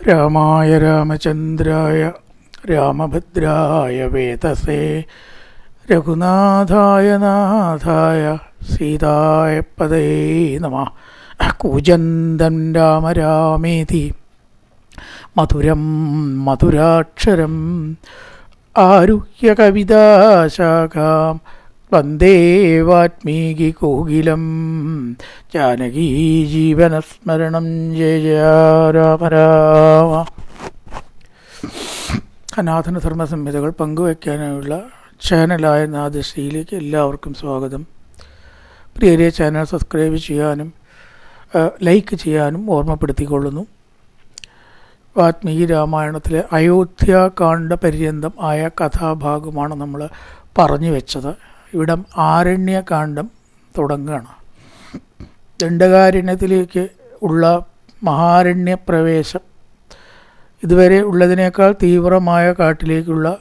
രാമായ രാമചന്ദ്രായ രാമഭദ്രായ വേതസേ രഘുനാഥായ നാഥായ സീതായ പദേ നമ. കൂജന്തൻ രാമ രാമേതി മധുരം മധുരാക്ഷരം ആരുഹ്യ കവിതാശാഖാം വന്ദേ വാത്മീകി കോകിലം. ജാനകീ ജീവനസ്മരണം. ജയ ജയ രാമ രാമ. അനാഥന ധർമ്മസംഹിതകൾ പങ്കുവയ്ക്കാനുള്ള ചാനലായ നാദശ്രീയിലേക്ക് എല്ലാവർക്കും സ്വാഗതം. പ്രിയരെ ചാനൽ സബ്സ്ക്രൈബ് ചെയ്യാനും ലൈക്ക് ചെയ്യാനും ഓർമ്മപ്പെടുത്തിക്കൊള്ളുന്നു. വാത്മീകി രാമായണത്തിലെ അയോധ്യാകാണ്ഡ പര്യന്തം ആയ കഥാഭാഗമാണ് നമ്മൾ പറഞ്ഞു വെച്ചത്. ഇവിടം ആരണ്യകാന്ഡം തുടങ്ങുകയാണ്. ദണ്ഡകാരണ്യത്തിലേക്ക് ഉള്ള മഹാരണ്യ പ്രവേശം ഇതുവരെ ഉള്ളതിനേക്കാൾ തീവ്രമായ കാട്ടിലേക്കുള്ള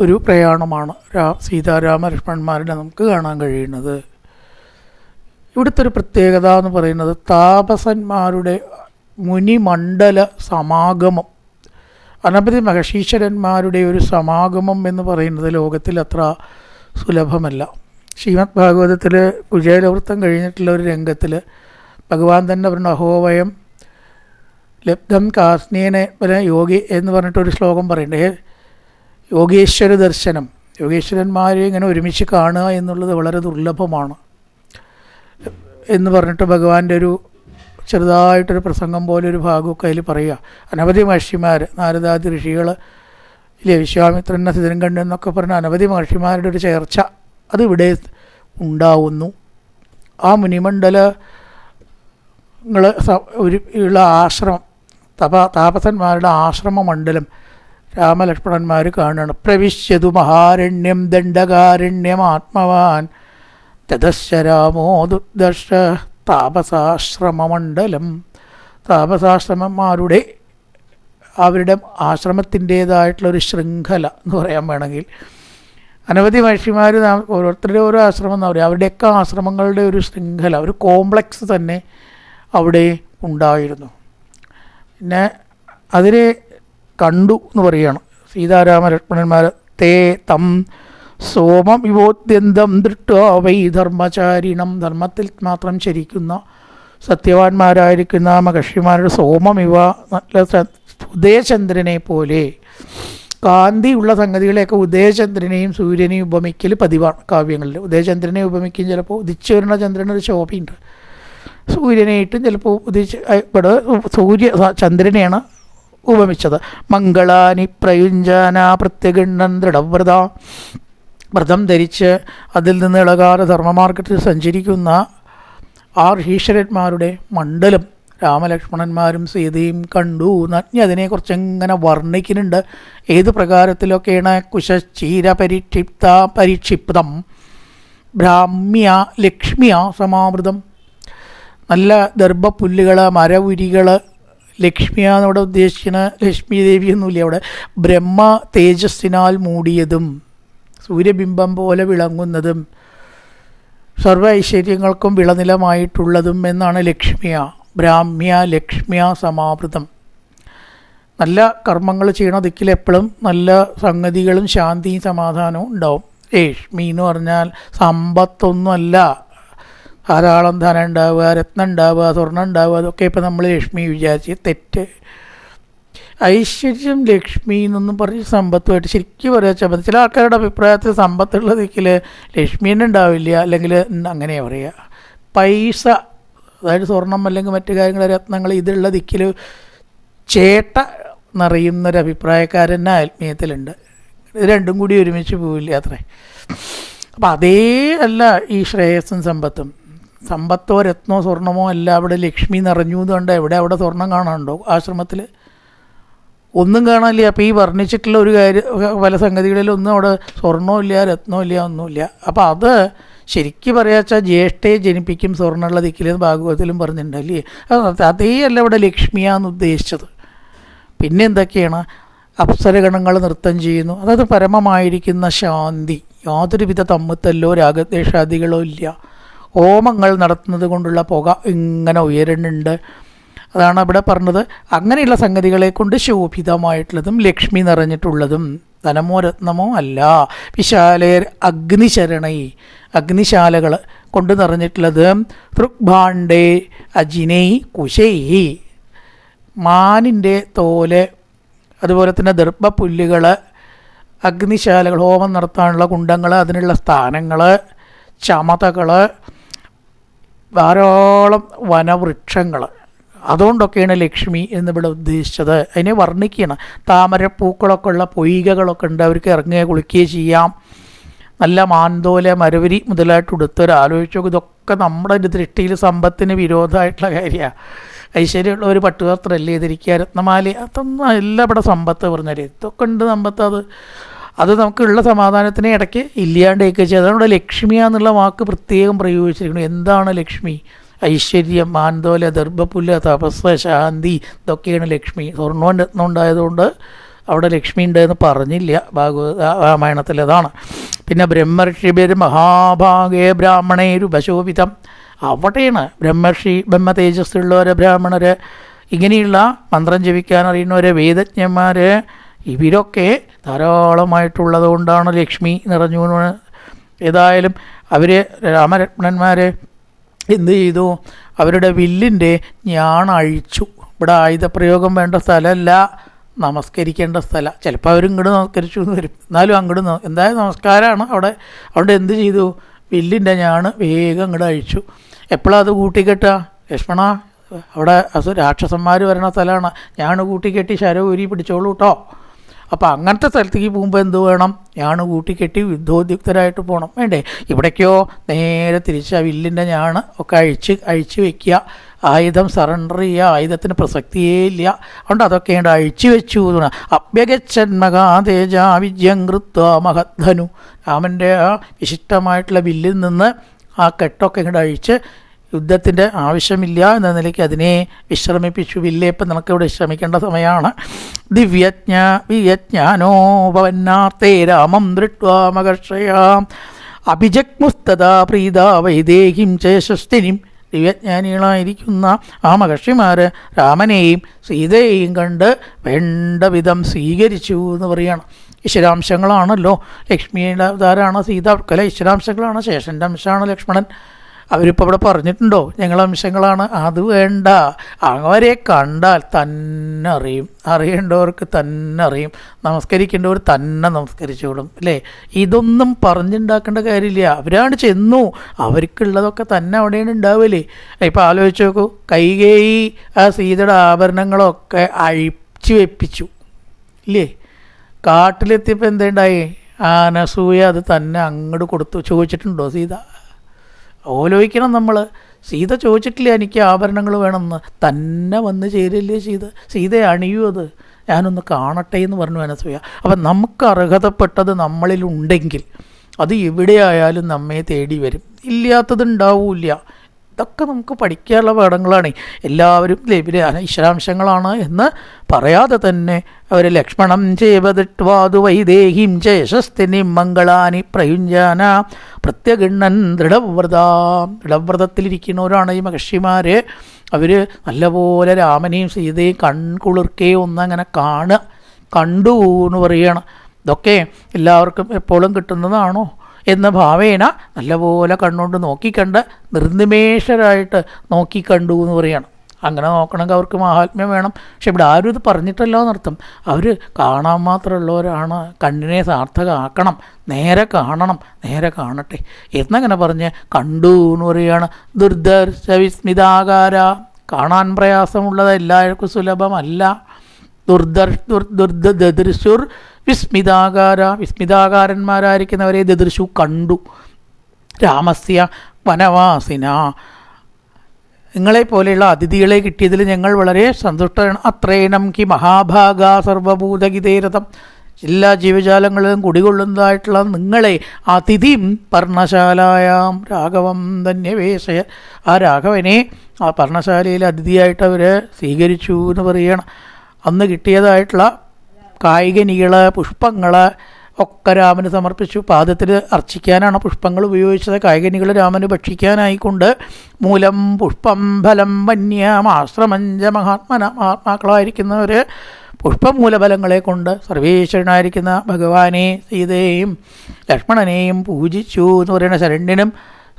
ഒരു പ്രയാണമാണ് രാ സീതാരാമ ലക്ഷ്മണന്മാരുടെ നമുക്ക് കാണാൻ കഴിയുന്നത്. ഇവിടുത്തെ ഒരു പ്രത്യേകത എന്ന് പറയുന്നത് താപസന്മാരുടെ മുനിമണ്ഡല സമാഗമം അനവധി മഹശീശ്വരന്മാരുടെ ഒരു സമാഗമം എന്ന് പറയുന്നത് ലോകത്തിൽ അത്ര സുലഭമല്ല. ശ്രീമദ് ഭാഗവതത്തിൽ കുചേലവൃത്തം കഴിഞ്ഞിട്ടുള്ള ഒരു രംഗത്തിൽ ഭഗവാൻ തന്നെ പറഞ്ഞു അഹോവയം ലബ്ധം കാസ്നീനെ യോഗി എന്ന് പറഞ്ഞിട്ടൊരു ശ്ലോകം പറയണ്ടേ യോഗേശ്വര ദർശനം യോഗേശ്വരന്മാരെ ഇങ്ങനെ ഒരുമിച്ച് കാണുക എന്നുള്ളത് വളരെ ദുർലഭമാണ് എന്ന് പറഞ്ഞിട്ട് ഭഗവാന്റെ ഒരു ചെറുതായിട്ടൊരു പ്രസംഗം പോലെ ഒരു ഭാഗമൊക്കെ അതിൽ പറയുക. അനവധി മഹർഷിമാർ നാരദാദി ഋഷികൾ ഇല്ലേ വിശ്വാമിത്രൻ സ്ഥിരം കണ്ടു എന്നൊക്കെ പറഞ്ഞ അനവധി മഹർഷിമാരുടെ ഒരു ചേർച്ച അത് ഇവിടെ ഉണ്ടാവുന്നു. ആ മുനിമണ്ഡല ഒരു ഉള്ള ആശ്രമം തപ താപസന്മാരുടെ ആശ്രമ മണ്ഡലം രാമലക്ഷ്മണന്മാർ കാണുകയാണ്. പ്രവിശ്യതു മഹാരണ്യം ദണ്ഡകാരണ്യം ആത്മവാൻ. തദശ്ച രാമോ ദുർദർശ താപസാശ്രമമണ്ഡലം. താപസാശ്രമന്മാരുടെ അവരുടെ ആശ്രമത്തിന്റേതായിട്ടുള്ളൊരു ശൃംഖല എന്ന് പറയാൻ വേണമെങ്കിൽ. അനവധി മഹർഷിമാർ ഓരോരുത്തരുടെ ഓരോ ആശ്രമം എന്ന് പറയും. അവരുടെയൊക്കെ ആശ്രമങ്ങളുടെ ഒരു ശൃംഖല ഒരു കോംപ്ലക്സ് തന്നെ അവിടെ ഉണ്ടായിരുന്നു. പിന്നെ അതിനെ കണ്ടു എന്ന് പറയുകയാണ്. സീതാരാമ ലക്ഷ്മണന്മാർ തേ തം സോമം വിവോദ്യന്തം ദൃഷ്ടോ വൈ ധർമ്മചാരിണം. ധർമ്മത്തിൽ മാത്രം ചരിക്കുന്ന സത്യവാന്മാരായിരിക്കുന്ന മഹർഷിമാരുടെ സോമം ഇവ നല്ല ഉദയചന്ദ്രനെ പോലെ. കാന്തിയുള്ള സംഗതികളെയൊക്കെ ഉദയചന്ദ്രനെയും സൂര്യനെയും ഉപമിക്കൽ പതിവാണ് കാവ്യങ്ങളിൽ. ഉദയചന്ദ്രനെ ഉപമിക്കും ചിലപ്പോൾ ഉദിച്ചു വരുന്ന ചന്ദ്രനൊരു ശോഭയുണ്ട്. സൂര്യനെയിട്ടും ചിലപ്പോൾ ഉദിച്ച് ഇവിടെ സൂര്യ ചന്ദ്രനെയാണ് ഉപമിച്ചത്. മംഗളാനി പ്രയുഞ്ജാന പ്രത്യഗണ്ണൻ ദൃഢവ്രത. വ്രതം ധരിച്ച് അതിൽ നിന്ന് ഇളകാതെ ധർമ്മമാർഗത്തിൽ സഞ്ചരിക്കുന്ന ആർ ഋഷീശ്വരന്മാരുടെ മണ്ഡലം രാമലക്ഷ്മണന്മാരും സീതയും കണ്ടു. നജ്ഞ അതിനെക്കുറിച്ച് എങ്ങനെ വർണിക്കുന്നുണ്ട്? ഏത് പ്രകാരത്തിലൊക്കെയാണ് കുശശ്ചീര പരിക്ഷിപ്ത പരിക്ഷിപ്തം? ബ്രാഹ്മ്യ ലക്ഷ്മിയ സമാവൃതം. നല്ല ദർഭപ്പുല്ലുകൾ മരവുരികൾ ലക്ഷ്മിയാന്നവിടെ ഉദ്ദേശിക്കുന്ന ലക്ഷ്മി ദേവി ഒന്നുമില്ല അവിടെ. ബ്രഹ്മ തേജസ്സിനാൽ മൂടിയതും. സൂര്യബിംബം പോലെ വിളങ്ങുന്നതും സർവ ഐശ്വര്യങ്ങൾക്കും വിളനിലമായിട്ടുള്ളതും എന്നാണ് ലക്ഷ്മിയ ബ്രാഹ്മ്യ ലക്ഷ്മിയ സമാവൃതം. നല്ല കർമ്മങ്ങൾ ചെയ്യണ ദിക്കിൽ എപ്പോഴും നല്ല സംഗതികളും ശാന്തിയും സമാധാനവും ഉണ്ടാവും. രേഷ്മി എന്ന് പറഞ്ഞാൽ സമ്പത്തൊന്നുമല്ല. ധാരാളം ധനം ഉണ്ടാവുക രത്നം ഉണ്ടാവുക സ്വർണം ഉണ്ടാവുക അതൊക്കെ ഇപ്പം നമ്മൾ ലക്ഷ്മി വിചാരിച്ച് തെറ്റ് ഐശ്വര്യം ലക്ഷ്മി എന്നൊന്നും പറഞ്ഞ് സമ്പത്തുമായിട്ട് ശരിക്കും പറയാ ചമ ചില ആൾക്കാരുടെ അഭിപ്രായത്തിൽ സമ്പത്തുള്ള ദിക്കിൽ ലക്ഷ്മി തന്നെ ഉണ്ടാവില്ല. അല്ലെങ്കിൽ അങ്ങനെ പറയുക പൈസ അതായത് സ്വർണം അല്ലെങ്കിൽ മറ്റു കാര്യങ്ങൾ രത്നങ്ങൾ ഇതുള്ള ദിക്കിൽ ചേട്ട നിറയുന്നൊരു അഭിപ്രായക്കാരൻ ആത്മീയത്തിലുണ്ട്. ഇത് രണ്ടും കൂടി ഒരുമിച്ച് പോവില്ല അത്രേ. അപ്പം അതേ അല്ല ഈ ശ്രേയസ്സും സമ്പത്തും. സമ്പത്തോ രത്നോ സ്വർണമോ അല്ല അവിടെ ലക്ഷ്മി നിറഞ്ഞു എന്നുണ്ട് എവിടെ അവിടെ സ്വർണം കാണാനുണ്ടോ? ആശ്രമത്തിൽ ഒന്നും കാണാനില്ല. അപ്പോൾ ഈ വർണിച്ചിട്ടുള്ള ഒരു കാര്യം പല സംഗതികളിലൊന്നും അവിടെ രത്നവും ഇല്ല ഒന്നുമില്ല അപ്പോൾ അത് ശരിക്കും പറയാച്ചാൽ ജ്യേഷ്ഠയെ ജനിപ്പിക്കും സ്വർണമുള്ള ദിക്കിലെന്ന് ഭാഗവതത്തിലും പറഞ്ഞിട്ടുണ്ടല്ലേ അത് അതേ അല്ല ഇവിടെ ലക്ഷ്മിയാന്ന് ഉദ്ദേശിച്ചത്. പിന്നെ എന്തൊക്കെയാണ്? അപ്സരഗണങ്ങൾ നൃത്തം ചെയ്യുന്നു. അതായത് പരമമായിരിക്കുന്ന ശാന്തി. യാതൊരുവിധ തമ്മത്തല്ലോ രാഗദ്വേഷാദികളോ ഇല്ല. ഹോമങ്ങൾ നടത്തുന്നത് കൊണ്ടുള്ള പുക ഇങ്ങനെ ഉയരുന്നുണ്ട്. അതാണ് അവിടെ പറഞ്ഞത്. അങ്ങനെയുള്ള സംഗതികളെ കൊണ്ട് ശോഭിതമായിട്ടുള്ളതും ലക്ഷ്മി നിറഞ്ഞിട്ടുള്ളതും ധനമോ രത്നമോ അല്ല. വിശാലയർ അഗ്നിശരണൈ അഗ്നിശാലകൾ കൊണ്ട് നിറഞ്ഞിട്ടുള്ളത് തൃഗ്ഭാണ്ഡേ അജിനൈ കുശൈ. മാനിന്റെ തോൽ അതുപോലെ തന്നെ ദർഭപ്പുല്ലുകൾ അഗ്നിശാലകൾ ഹോമം നടത്താനുള്ള കുണ്ടങ്ങൾ അതിനുള്ള സ്ഥാനങ്ങൾ ചമതകൾ ധാരാളം വനവൃക്ഷങ്ങൾ. അതുകൊണ്ടൊക്കെയാണ് ലക്ഷ്മി എന്നിവിടെ ഉദ്ദേശിച്ചത്. അതിനെ വർണിക്കുകയാണ്. താമരപ്പൂക്കളൊക്കെ ഉള്ള പൊയ്കകളൊക്കെ ഉണ്ട്. അവർക്ക് ഇറങ്ങുകയോ കുളിക്കുകയോ ചെയ്യാം. നല്ല മാന്തോല മരവരി മുതലായിട്ട് ഉടുത്തൊരു ആലോചിച്ചു നോക്കും. ഇതൊക്കെ നമ്മുടെ ഒരു ദൃഷ്ടിയിൽ സമ്പത്തിന് വിരോധമായിട്ടുള്ള കാര്യമാണ്. ഐശ്വര്യമുള്ള ഒരു പട്ടുവസ്ത്രമല്ലേ ധരിക്കുക? രത്നമാലി അതൊന്നും അല്ല ഇവിടെ സമ്പത്ത് പറഞ്ഞാൽ ഇതൊക്കെ ഉണ്ട് സമ്പത്ത് അത്. അത് നമുക്കുള്ള സമാധാനത്തിന് ഇടയ്ക്ക് ഇല്ലാണ്ടേക്ക് ചെയ്ത് അതുകൊണ്ട് ലക്ഷ്മിയാന്നുള്ള വാക്ക് പ്രത്യേകം പ്രയോഗിച്ചിരിക്കുന്നു എന്താണ് ലക്ഷ്മി? ഐശ്വര്യം മാന്തോല ദർഭപുല്ല തപസ് ശാന്തി ഇതൊക്കെയാണ് ലക്ഷ്മി. സ്വർണവും രത്നം ഉണ്ടായതുകൊണ്ട് അവിടെ ലക്ഷ്മി ഉണ്ടെന്ന് പറഞ്ഞില്ല. ഭാഗവത രാമായണത്തിൽ അതാണ്. പിന്നെ ബ്രഹ്മർഷിബിർ മഹാഭാഗേ ബ്രാഹ്മണേരുപശോഭിതം അവിടെയാണ് ബ്രഹ്മർഷി ബ്രഹ്മ തേജസ്സുള്ളവരെ ബ്രാഹ്മണര് ഇങ്ങനെയുള്ള മന്ത്രം ജപിക്കാൻ അറിയുന്നവരെ വേദജ്ഞന്മാർ ഇവരൊക്കെ ധാരാളമായിട്ടുള്ളത് കൊണ്ടാണ് ലക്ഷ്മി നിറഞ്ഞു ഏതായാലും അവർ രാമരത്നന്മാർ എന്ത് ചെയ്തു? അവരുടെ വില്ലിന്റെ ഞാൻ അഴിച്ചു. ഇവിടെ ആയുധപ്രയോഗം വേണ്ട സ്ഥലമല്ല. നമസ്കരിക്കേണ്ട സ്ഥലം. ചിലപ്പോൾ അവർ ഇങ്ങോട്ട് നമസ്കരിച്ചു എന്ന് വരും. എന്നാലും അങ്ങോട്ട് എന്തായാലും നമസ്കാരമാണ് അവിടെ. അവിടെ എന്ത് ചെയ്തു? വില്ലിന്റെ ഞാണ് വേഗം അങ്ങോട്ട് അഴിച്ചു. എപ്പോഴാണ് അത് കൂട്ടിക്കെട്ടുക? ലക്ഷ്മണ അവിടെ രാക്ഷസന്മാർ വരണ സ്ഥലമാണ്. ഞാൻ കൂട്ടിക്കെട്ടി ശരം ഊരി പിടിച്ചോളൂ കേട്ടോ അപ്പോൾ അങ്ങനത്തെ സ്ഥലത്തേക്ക് പോകുമ്പോൾ എന്ത് വേണം? ഞാൻ കൂട്ടിക്കെട്ടി യുദ്ധോദ്യുക്തരായിട്ട് പോകണം വേണ്ടേ? ഇവിടേക്കോ നേരെ തിരിച്ച് ആ വില്ലിന്റെ ഞാണ് ഒക്കെ അഴിച്ച് അഴിച്ച് വെക്കുക. ആയുധം സറണ്ടർ ചെയ്യുക. ആയുധത്തിന് പ്രസക്തിയേ ഇല്ല. അതുകൊണ്ട് അതൊക്കെ ഉണ്ട് അഴിച്ചു വെച്ചു എന്ന്. അഭ്യഗച്ഛൻ മഹാതേജ വിജയം കൃത്വ മഹധനു രാമന്റെ ആ വിശിഷ്ടമായിട്ടുള്ള വില്ലിൽ നിന്ന് ആ കെട്ടൊക്കെ ഇങ്ങോട്ട് അഴിച്ച് യുദ്ധത്തിന്റെ ആവശ്യമില്ല എന്ന നിലയ്ക്ക് അതിനെ വിശ്രമിപ്പിച്ചു. ഇല്ലേ ഇപ്പം നമുക്കിവിടെ വിശ്രമിക്കേണ്ട സമയമാണ്. ദിവ്യജ്ഞ വിയജ്ഞാനോപവന്നാർത്തേ രാമം ദൃഷ്ട്വാ മകർഷയാം അഭിജഗ്മുസ്തദാ പ്രീത വൈദേഹിം ജയശസ്തിനിം ദിവ്യജ്ഞാനികളായിരിക്കുന്ന ആ മഹർഷിമാർ രാമനെയും സീതയെയും കണ്ട് വേണ്ട വിധം സ്വീകരിച്ചു എന്ന് പറയണം. ഈശ്വരാംശങ്ങളാണല്ലോ. ലക്ഷ്മിയുടെ അവതാരമാണ് സീത. കല ഈശ്വരാംശങ്ങളാണ്. ശേഷന്റെ അംശമാണ് ലക്ഷ്മണൻ. അവരിപ്പോൾ ഇവിടെ പറഞ്ഞിട്ടുണ്ടോ? ഞങ്ങൾ അംശങ്ങളാണ്. അത് വേണ്ട. അവരെ കണ്ടാൽ തന്നെ അറിയും. അറിയേണ്ടവർക്ക് തന്നെ അറിയും. നമസ്കരിക്കേണ്ടവർ തന്നെ നമസ്കരിച്ചോളും അല്ലേ? ഇതൊന്നും പറഞ്ഞുണ്ടാക്കേണ്ട കാര്യമില്ല. അവരാണ് ചെന്നു. അവർക്കുള്ളതൊക്കെ തന്നെ അവിടെയാണ് ഉണ്ടാവില്ലേ ഇപ്പം ആലോചിച്ച് നോക്കൂ. കൈകേയി ആ സീതയുടെ ആഭരണങ്ങളൊക്കെ അഴിച്ചു വെപ്പിച്ചു ഇല്ലേ? കാട്ടിലെത്തിയപ്പോൾ എന്തുണ്ടായി? ആനസൂയ അത് തന്നെ അങ്ങോട്ട് കൊടുത്തു. ചോദിച്ചിട്ടുണ്ടോ സീത? ഓലോചിക്കണം നമ്മൾ സീത ചോദിച്ചിട്ടില്ല എനിക്ക് ആഭരണങ്ങൾ വേണമെന്ന്. തന്നെ വന്ന് ചേരില്ലേ സീത? സീത അണിയൂ അത്. ഞാനൊന്ന് കാണട്ടെ എന്ന് പറഞ്ഞു അനസൂയ. അപ്പം നമുക്ക് അർഹതപ്പെട്ടത് നമ്മളിലുണ്ടെങ്കിൽ അത് എവിടെയായാലും നമ്മെ തേടി വരും. ഇല്ലാത്തത് ഉണ്ടാവില്ല. ഇതൊക്കെ നമുക്ക് പഠിക്കാനുള്ള പാഠങ്ങളാണ്. എല്ലാവരും ലഭ്യ ഈശ്വരാംശങ്ങളാണ് എന്ന് പറയാതെ തന്നെ അവർ ലക്ഷ്മണം ചേവതിട്വാതു വൈദേഹിം ചേഷസ്ഥിനിം മംഗളാനി പ്രയുഞ്ജാന. പ്രത്യഗണ്ണൻ ദൃഢവ്രത ദൃഢവ്രതത്തിലിരിക്കുന്നവരാണ് ഈ മഹർഷിമാർ അവർ നല്ലപോലെ രാമനെയും സീതയും കൺകുളിർക്കേ ഒന്നങ്ങനെ കാണുക കണ്ടു എന്ന് പറയുകയാണ് ഇതൊക്കെ എല്ലാവർക്കും എപ്പോഴും കിട്ടുന്നതാണോ? എന്ന ഭാവേന നല്ലപോലെ കണ്ണുകൊണ്ട് നോക്കിക്കണ്ട് നിർനിമേഷരായിട്ട് നോക്കിക്കണ്ടു എന്ന് പറയുകയാണ് അങ്ങനെ നോക്കണമെങ്കിൽ അവർക്ക് മഹാത്മ്യം വേണം. പക്ഷെ ഇവിടെ ആരും ഇത് പറഞ്ഞിട്ടല്ലോ എന്നർത്ഥം. അവർ കാണാൻ മാത്രമുള്ളവരാണ്. കണ്ണിനെ സാർത്ഥകമാക്കണം നേരെ കാണണം. നേരെ കാണട്ടെ. എന്നങ്ങനെ പറഞ്ഞ് കണ്ടു എന്ന് പറയുകയാണ് ദുർദർശ വിസ്മിതാകാര. കാണാൻ പ്രയാസമുള്ളത് എല്ലാവർക്കും സുലഭമല്ല. ദുർദർ ദുർദ ദദൃശുർ വിസ്മിതാകാര വിസ്മിതാകാരന്മാരായിരിക്കുന്നവരെ ദദൃശു കണ്ടു. രാമസ്യ വനവാസിന. നിങ്ങളെ പോലെയുള്ള അതിഥികളെ കിട്ടിയതിൽ ഞങ്ങൾ വളരെ സന്തുഷ്ടരാണ്. അത്രേണം കി മഹാഭാഗ സർവഭൂതഗിതേരഥം എല്ലാ ജീവജാലങ്ങളിലും കുടികൊള്ളുന്നതായിട്ടുള്ള നിങ്ങളെ അതിഥിം പർണശാലായാം രാഘവം ധന്യവേശയ. ആ രാഘവനെ ആ പർണശാലയിൽ അതിഥിയായിട്ട് അവർ സ്വീകരിച്ചു എന്ന് പറയണം. അന്ന് കിട്ടിയതായിട്ടുള്ള കായികനികൾ പുഷ്പങ്ങൾ ഒക്കെ രാമന് സമർപ്പിച്ചു. പാദത്തിൽ അർച്ചിക്കാനാണ് പുഷ്പങ്ങൾ ഉപയോഗിച്ചത്. കായികനികൾ രാമന് ഭക്ഷിക്കാനായിക്കൊണ്ട് മൂലം പുഷ്പം ഫലം വന്യമാശ്രമഞ്ച മഹാത്മന മഹാത്മാക്കളായിരിക്കുന്നവർ പുഷ്പമൂലഫലങ്ങളെ കൊണ്ട് സർവേശ്വരനായിരിക്കുന്ന ഭഗവാനെ സീതയെയും ലക്ഷ്മണനെയും പൂജിച്ചു എന്ന് പറയുന്ന ശരണ്യനും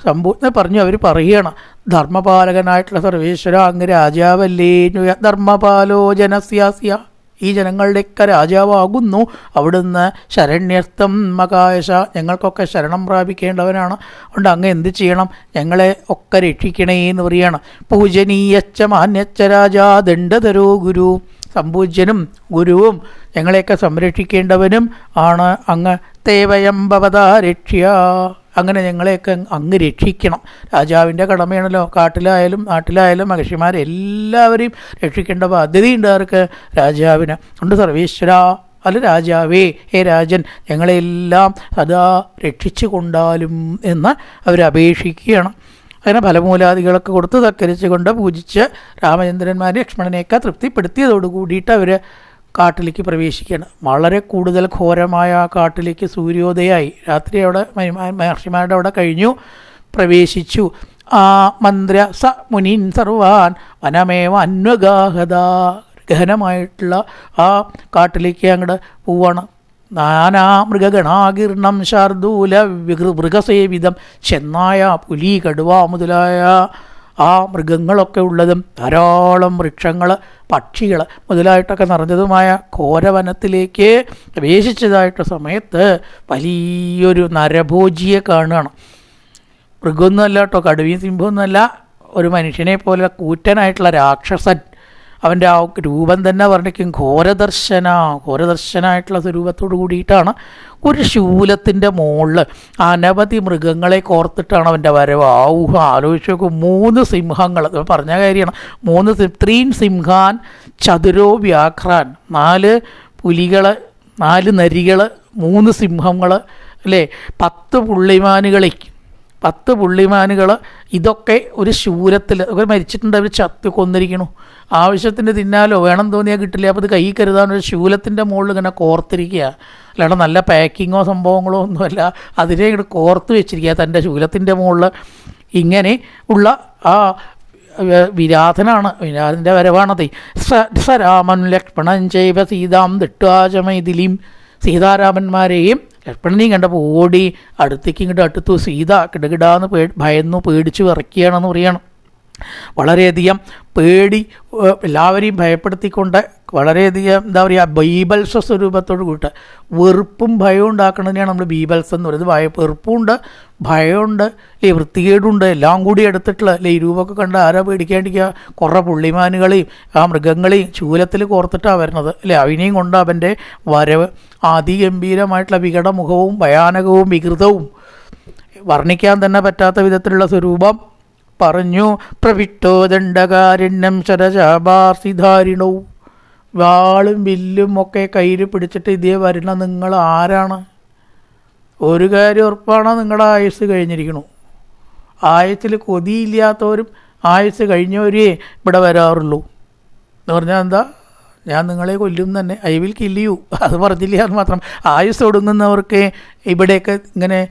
സമ്പൂർണ പറഞ്ഞു അവർ പറയുകയാണ് ധർമ്മപാലകനായിട്ടുള്ള സർവേശ്വര അങ്ങ് രാജാവല്ലേ? ധർമ്മപാലോ ജനസ്യാസ്യ. ഈ ജനങ്ങളുടെയൊക്കെ രാജാവാകുന്നു. അവിടുന്ന് ശരണ്യർത്ഥം മകായശ ഞങ്ങൾക്കൊക്കെ ശരണം പ്രാപിക്കേണ്ടവനാണ്. അതുകൊണ്ട് അങ്ങ് എന്ത് ചെയ്യണം? ഞങ്ങളെ ഒക്കെ രക്ഷിക്കണേ എന്ന് പറയാണ്. പൂജനീയച്ച മാന്യച്ച രാജാ ദണ്ഡതരോ ഗുരു. സമ്പൂജ്യനും ഗുരുവും ഞങ്ങളെയൊക്കെ സംരക്ഷിക്കേണ്ടവനും ആണ്. അങ്ങ് തേവയം ഭവതാ രക്ഷ്യ. അങ്ങനെ ഞങ്ങളെയൊക്കെ അങ്ങ് രക്ഷിക്കണം. രാജാവിന്റെ കടമയാണല്ലോ. കാട്ടിലായാലും നാട്ടിലായാലും മഹർഷിമാരെല്ലാവരെയും രക്ഷിക്കേണ്ട ബാധ്യതയുണ്ട് അവർക്ക് രാജാവിന്. ഉണ്ട് സർവേശ്വര. അല്ല രാജാവേ ഹേ രാജൻ ഞങ്ങളെല്ലാം സദാ രക്ഷിച്ചു കൊണ്ടാലും എന്ന് അവരപേക്ഷിക്കുകയാണ് അങ്ങനെ ഫലമൂലാദികളൊക്കെ കൊടുത്ത് തക്കരിച്ചുകൊണ്ട് പൂജിച്ച് രാമചന്ദ്രന്മാർ ലക്ഷ്മണനെയൊക്കെ തൃപ്തിപ്പെടുത്തിയതോടു കൂടിയിട്ട് അവർ കാട്ടിലേക്ക് പ്രവേശിക്കുകയാണ്. വളരെ കൂടുതൽ ഘോരമായ ആ കാട്ടിലേക്ക് സൂര്യോദയമായി രാത്രി അവിടെ മഹർഷിമാരുടെ അവിടെ കഴിഞ്ഞു പ്രവേശിച്ചു. ആ മന്ത്ര സ മുനിൻ സർവാൻ വനമേവ അന്വഗാഹത ഗഹനമായിട്ടുള്ള ആ കാട്ടിലേക്ക് അങ്ങോട്ട് പോവാണ്. നാനാ മൃഗഗണാകീർണം ശാർദൂല മൃഗസേവിതം ചെന്നായ പുലി കടുവ മുതലായ ആ മൃഗങ്ങളൊക്കെ ഉള്ളതും ധാരാളം വൃക്ഷങ്ങൾ പക്ഷികൾ മുതലായിട്ടൊക്കെ നിറഞ്ഞതുമായ ഘോരവനത്തിലേക്ക് പ്രവേശിച്ചതായിട്ട് സമയത്ത് വലിയൊരു നരഭോജിയെ കാണുകയാണ്. മൃഗമൊന്നുമല്ല കേട്ടോ കടുവയും സിംഹമൊന്നുമല്ല ഒരു മനുഷ്യനെ പോലെ കൂറ്റനായിട്ടുള്ള രാക്ഷസൻ. അവന്റെ ആ രൂപം തന്നെ വർണിക്കും. ഘോരദർശന ഘോരദർശനായിട്ടുള്ള സ്വരൂപത്തോട് കൂടിയിട്ടാണ് ഒരു ശൂലത്തിന്റെ മുകളിൽ അനവധി മൃഗങ്ങളെ കോർത്തിട്ടാണ് അവന്റെ വരവ്. ഔഹ ആലോചിച്ച് നോക്കും മൂന്ന് സിംഹങ്ങൾ. പറഞ്ഞ കാര്യമാണ്. മൂന്ന് ത്രീൻ സിംഹാൻ ചതുരോ വ്യാഘ്രാൻ. നാല് പുലികൾ നാല് നരികൾ മൂന്ന് സിംഹങ്ങൾ അല്ലേ? പത്ത് പുള്ളിമാനുകളെ പത്ത് പുള്ളിമാനുകൾ ഇതൊക്കെ ഒരു ശൂരത്തിൽ അവർ മരിച്ചിട്ടുണ്ട് അവർ ചത്ത് കൊന്നിരിക്കണു. ആവശ്യത്തിന് തിന്നാലോ വേണം തോന്നിയാൽ കിട്ടില്ല അപ്പോൾ ഇത് കൈ കരുതാൻ ഒരു ശൂലത്തിന്റെ മുകളിൽ ഇങ്ങനെ കോർത്തിരിക്കുക അല്ലാണ്ട് നല്ല പാക്കിങ്ങോ സംഭവങ്ങളോ ഒന്നുമല്ല അതിനെ ഇങ്ങോട്ട് കോർത്ത് വെച്ചിരിക്കുക തന്റെ ശൂലത്തിന്റെ മുകളിൽ. ഇങ്ങനെ ഉള്ള ആ വിരാധനാണ് വിരാധന്റെ വരവാണത് സ സരാമൻ രാമൻ ലക്ഷ്മണൻ ചെയ്വ സീതാം ദിട്ടാചമൈതിലിയും സീതാരാമന്മാരെയും ലക്ഷ്മണനെയും കണ്ടപ്പോൾ ഓടി അടുത്തേക്ക് ഇങ്ങോട്ട് അടുത്തു സീത കിടകിടാന്ന് പേ ഭയന്നു പേടിച്ച് വിറയ്ക്കുകയാണെന്ന് പറയണം. വളരെയധികം പേടി എല്ലാവരെയും ഭയപ്പെടുത്തിക്കൊണ്ട് വളരെയധികം എന്താ പറയുക ബീബൽസ സ്വരൂപത്തോട് കൂട്ട് വെറുപ്പും ഭയവും ഉണ്ടാക്കുന്നതിനെയാണ് നമ്മൾ ബീബൽസ് എന്ന് പറയുന്നത്. ഭയ വെറുപ്പുണ്ട് ഭയമുണ്ട് ഈ വൃത്തികേടുണ്ട് എല്ലാം കൂടി എടുത്തിട്ടുള്ള അല്ലെ ഈ രൂപമൊക്കെ കണ്ട് ആരാ പേടിക്കാണ്ടിരിക്കുക? കുറേ പുള്ളിമാനുകളെയും ആ മൃഗങ്ങളെയും ചൂലത്തിൽ കോർത്തിട്ടാണ് വരുന്നത് അല്ലേ? അവനെയും കൊണ്ട് അവന്റെ വരവ് അതിഗംഭീരമായിട്ടുള്ള വികടമുഖവും ഭയാനകവും വികൃതവും വർണിക്കാൻ തന്നെ പറ്റാത്ത വിധത്തിലുള്ള സ്വരൂപം പറഞ്ഞു പ്രവിട്ടോ ദണ്ഡകാരണ്യം ശരശാഭാർസിധാരിണോ വാളും വില്ലും ഒക്കെ കയ്യിൽ പിടിച്ചിട്ട് ഇതേ വരുന്ന നിങ്ങൾ ആരാണ്? ഒരു കാര്യം ഉറപ്പാണ് നിങ്ങളുടെ ആയുസ് കഴിഞ്ഞിരിക്കണു ആയുസ്സിൽ കൊതിയില്ലാത്തവരും ആയുസ് കഴിഞ്ഞവരേ ഇവിടെ വരാറുള്ളൂ. എന്ന് പറഞ്ഞാൽ എന്താ? ഞാൻ നിങ്ങളെ കൊല്ലും തന്നെ. I will kill you. അത് പറഞ്ഞില്ല എന്ന് മാത്രം. ആയുസ് ഒടുങ്ങുന്നവർക്ക് ഇവിടെയൊക്കെ ഇങ്ങനെ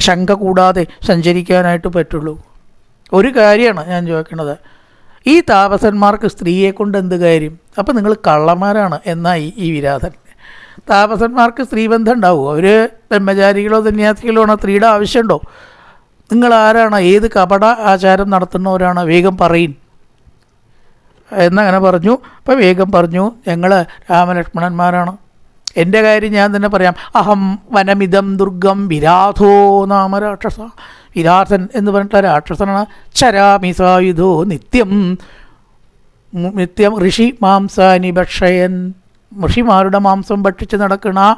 ശങ്ക കൂടാതെ സഞ്ചരിക്കാനായിട്ട് പറ്റുള്ളൂ. ഒരു കാര്യമാണ് ഞാൻ ചോദിക്കുന്നത് ഈ താപസന്മാർക്ക് സ്ത്രീയെ കൊണ്ട് എന്ത് കാര്യം? അപ്പം നിങ്ങൾ കള്ളന്മാരാണ് എന്നായി ഈ വിരാധൻ. താപസന്മാർക്ക് സ്ത്രീബന്ധം ഉണ്ടാവുമോ അവർ ബ്രഹ്മചാരികളോ സന്യാസികളോ ആണോ? സ്ത്രീയുടെ ആവശ്യമുണ്ടോ? നിങ്ങൾ ആരാണ്? ഏത് കപട ആചാരം നടത്തുന്നവരാണ്? വേഗം പറയും. എന്നങ്ങനെ പറഞ്ഞു. അപ്പം വേഗം പറഞ്ഞു ഞങ്ങൾ രാമലക്ഷ്മണന്മാരാണ്. എന്റെ കാര്യം ഞാൻ തന്നെ പറയാം. അഹം വനമിതം ദുർഗം വിരാധോ നാമ രാക്ഷസ. വിരാധൻ എന്ന് പറഞ്ഞിട്ടുള്ള രാക്ഷസനാണ്. ചരാമിസായുധോ നിത്യം. നിത്യം ഋഷി മാംസാനി ഭക്ഷയൻ. ഋഷിമാരുടെ മാംസം ഭക്ഷിച്ച് നടക്കണ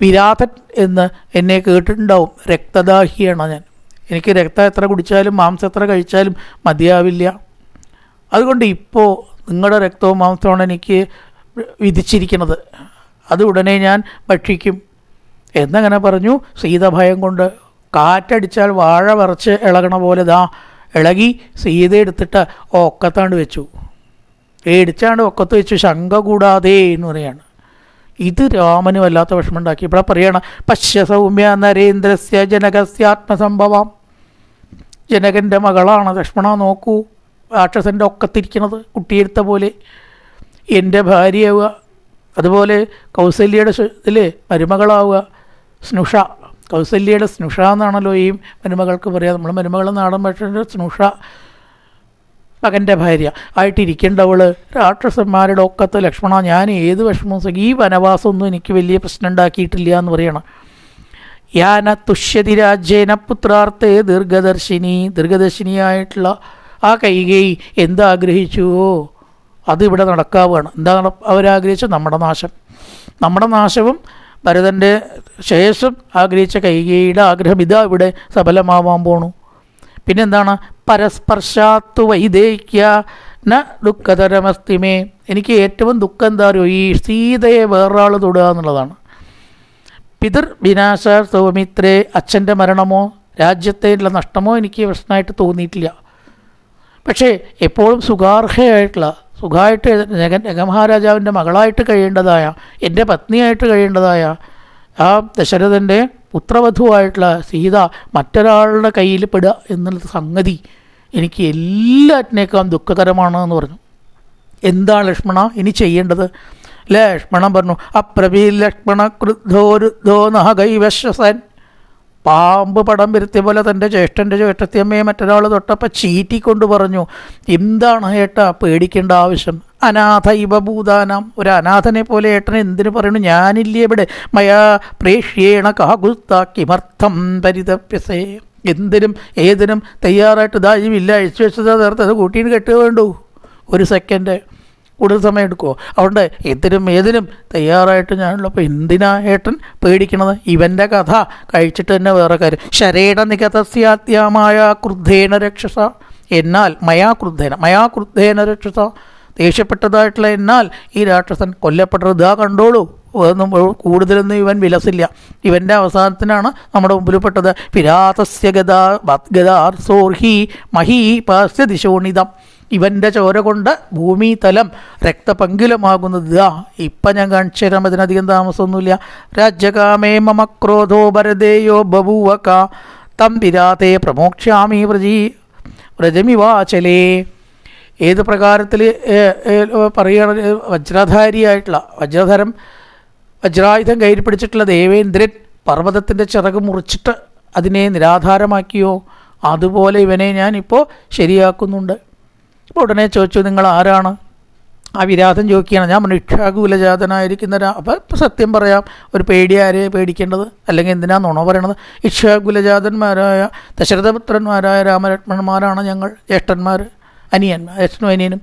വിരാധൻ എന്ന് എന്നെ കേട്ടിട്ടുണ്ടാവും. രക്തദാഹിയാണ് ഞാൻ. എനിക്ക് രക്തം എത്ര കുടിച്ചാലും മാംസം എത്ര കഴിച്ചാലും മതിയാവില്ല. അതുകൊണ്ട് ഇപ്പോൾ നിങ്ങളുടെ രക്തവും മാംസമാണ് എനിക്ക് വിധിച്ചിരിക്കുന്നത്. അത് ഉടനെ ഞാൻ ഭക്ഷിക്കും. എന്നങ്ങനെ പറഞ്ഞു. സീത ഭയം കൊണ്ട് കാറ്റടിച്ചാൽ വാഴ വറച്ച് ഇളകണ പോലെ ദാ ഇളകി സീത എടുത്തിട്ട് ഒക്കത്താണ്ട് വെച്ചു. ഏടിച്ചാണ്ട് ഒക്കത്ത് വെച്ചു ശങ്ക കൂടാതെ എന്ന് പറയാണ്. ഇത് രാമന് വല്ലാത്ത വിഷമമുണ്ടാക്കി ഇവിടെ പറയണം പശ്യ സൗമ്യ നരേന്ദ്രസ്യ ജനകസ്യ ആത്മസംഭവം ജനകന്റെ മകളാണ് ലക്ഷ്മണ നോക്കൂ രാക്ഷസന്റെ ഒക്കത്തിരിക്കണത് കുട്ടിയെടുത്ത പോലെ. എന്റെ ഭാര്യയാവുക അതുപോലെ കൗസല്യയുടെ ഇതിൽ മരുമകളാവുക സ്നുഷ കൗസല്യയുടെ സ്നുഷ എന്നാണല്ലോ ഈ മരുമകൾക്ക് പറയുക നമ്മൾ മരുമകൾ നാടൻ ഭാഷയുടെ സ്നുഷ. മകന്റെ ഭാര്യ ആയിട്ടിരിക്കേണ്ടവൾ രാക്ഷസന്മാരുടെ ഒക്കത്ത് ലക്ഷ്മണ ഞാൻ ഏത് വിഷമവും ഈ വനവാസമൊന്നും എനിക്ക് വലിയ പ്രശ്നം ഉണ്ടാക്കിയിട്ടില്ല എന്ന് പറയണം. യാന തുഷ്യതി രാജ്യേന പുത്രാർത്ഥേ ദീർഘദർശിനി. ദീർഘദർശിനിയായിട്ടുള്ള ആ കൈകൈ എന്താഗ്രഹിച്ചുവോ അതിവിടെ നടക്കാവുകയാണ്. എന്താ അവരാഗ്രഹിച്ചത്? നമ്മുടെ നാശം. നമ്മുടെ നാശവും ഭരതന്റെ ശേഷം ആഗ്രഹിച്ച കൈകയുടെ ആഗ്രഹം ഇതാ ഇവിടെ സഫലമാവാൻ പോണു. പിന്നെന്താണ്? പരസ്പർശാത്തു വൈദേക്യ ന ദുഃഖതരമസ്തിമേ എനിക്ക് ഏറ്റവും ദുഃഖം എന്താ ഈ സീതയെ വേറൊരാൾ തൊടുക എന്നുള്ളതാണ്. പിതൃ വിനാശ സൗമിത്രേ അച്ഛന്റെ മരണമോ രാജ്യത്തേക്കുള്ള നഷ്ടമോ എനിക്ക് പ്രശ്നമായിട്ട് തോന്നിയിട്ടില്ല. പക്ഷേ എപ്പോഴും സുഖാർഹയായിട്ടുള്ള സുഖമായിട്ട് ജഗൻ ജഗമഹാരാജാവിന്റെ മകളായിട്ട് കഴിയേണ്ടതായ എന്റെ പത്നിയായിട്ട് കഴിയേണ്ടതായ ആ ദശരഥന്റെ പുത്രവധുവായിട്ടുള്ള സീത മറ്റൊരാളുടെ കയ്യിൽ പെടുക എന്നുള്ള സംഗതി എനിക്ക് എല്ലാറ്റിനേക്കാളും ദുഃഖകരമാണ് എന്ന് പറഞ്ഞു. എന്താണ് ലക്ഷ്മണ ഇനി ചെയ്യേണ്ടത്? ലക്ഷ്മണൻ പറഞ്ഞു അപ്രവീ ലക്ഷ്മണ ക്രുദ്ധോരുദ്ധോ നഹ കൈവശ്വസൻ പാമ്പ് പടം വരുത്തിയ പോലെ തന്റെ ജ്യേഷ്ഠന്റെ ജ്യേഷ്ഠത്തിയമ്മയെ മറ്റൊരാൾ തൊട്ടപ്പോൾ ചീറ്റിക്കൊണ്ട് പറഞ്ഞു എന്താണ് ഏട്ടാ പേടിക്കേണ്ട ആവശ്യം? അനാഥ ഇവഭൂതാനം. ഒരു അനാഥനെ പോലെ ഏട്ടൻ എന്തിനു പറയണു? ഞാനില്ലേ ഇവിടെ. മയാ പ്രേക്ഷ്യേണ കാകുസ്ത കിമർത്ഥം പരിതപ്യസേ. എന്തിനും ഏതിനും തയ്യാറായിട്ട് ഇതാ ഈ വില്ല അഴിച്ചു വെച്ചത് കൂട്ടിയിട്ട് കെട്ടുക വേണ്ടു. ഒരു സെക്കൻഡ് കൂടുതൽ സമയം എടുക്കുമോ അതുകൊണ്ട് എന്തിനും ഏതിനും തയ്യാറായിട്ട് ഞാനുള്ളപ്പോൾ എന്തിനാ ഏട്ടൻ പേടിക്കണത്? ഇവന്റെ കഥ കഴിച്ചിട്ട് തന്നെ വേറെ കാര്യം. ശരേട നികതസ്യാദ്യമായ ക്രുദ്ധേന രക്ഷസ. എന്നാൽ മയാ ക്രുദ്ധേന മയാ രക്ഷസ. ദേഷ്യപ്പെട്ടതായിട്ടുള്ള എന്നാൽ ഈ രാക്ഷസൻ കൊല്ലപ്പെട്ടത് ഇതാ കണ്ടോളൂ. ഒന്നും കൂടുതലൊന്നും ഇവൻ വിലസില്ല. ഇവന്റെ അവസാനത്തിനാണ് നമ്മുടെ മുമ്പിൽ പെട്ടത് പിരാതസ്യ ഗതാ സോർഹി മഹീ പാസ്യ ദിശോണിതം. ഇവന്റെ ചോര കൊണ്ട് ഭൂമിതലം രക്തപങ്കിലമാകുന്നത്. ഇതാ ഇപ്പം ഞാൻ കാണിച്ചു തരാം അതിനധികം താമസമൊന്നുമില്ല. രാജ്യകാമേ മമ ക്രോധോ ഭരതേയോ ബഭൂവക തമ്പിരാതെ പിരാതേ പ്രമോക്ഷ്യാമി വ്രജീ വ്രജമിവാചലേ. ഏത് പ്രകാരത്തിൽ പറയുകയാണ് വജ്രധാരിയായിട്ടുള്ള വജ്രധരം വജ്രായുധം കയ്യിൽ പിടിച്ചിട്ടുള്ള ദേവേന്ദ്രൻ പർവതത്തിന്റെ ചിറക് മുറിച്ചിട്ട് അതിനെ നിരാധാരമാക്കിയോ? അതുപോലെ ഇവനെ ഞാനിപ്പോൾ ശരിയാക്കുന്നുണ്ട്. അപ്പോൾ ഉടനെ ചോദിച്ചു നിങ്ങൾ ആരാണ്? ആ വിരാധം ചോദിക്കുകയാണ്. ഞാൻ പറഞ്ഞു ഇക്ഷാകുലജാതനായിരിക്കുന്ന രാ അപ്പോൾ ഇപ്പം സത്യം പറയാം ഒരു പേടി ആരെയാണ് പേടിക്കേണ്ടത്? അല്ലെങ്കിൽ എന്തിനാ നുണ പറയണത്? ഇക്ഷാകുലജാതന്മാരായ ദശരഥപുത്രന്മാരായ രാമലക്ഷ്മണന്മാരാണ് ഞങ്ങൾ ജ്യേഷ്ഠന്മാർ അനിയന്മാർ ജ്യേഷ്ഠനും അനിയനും.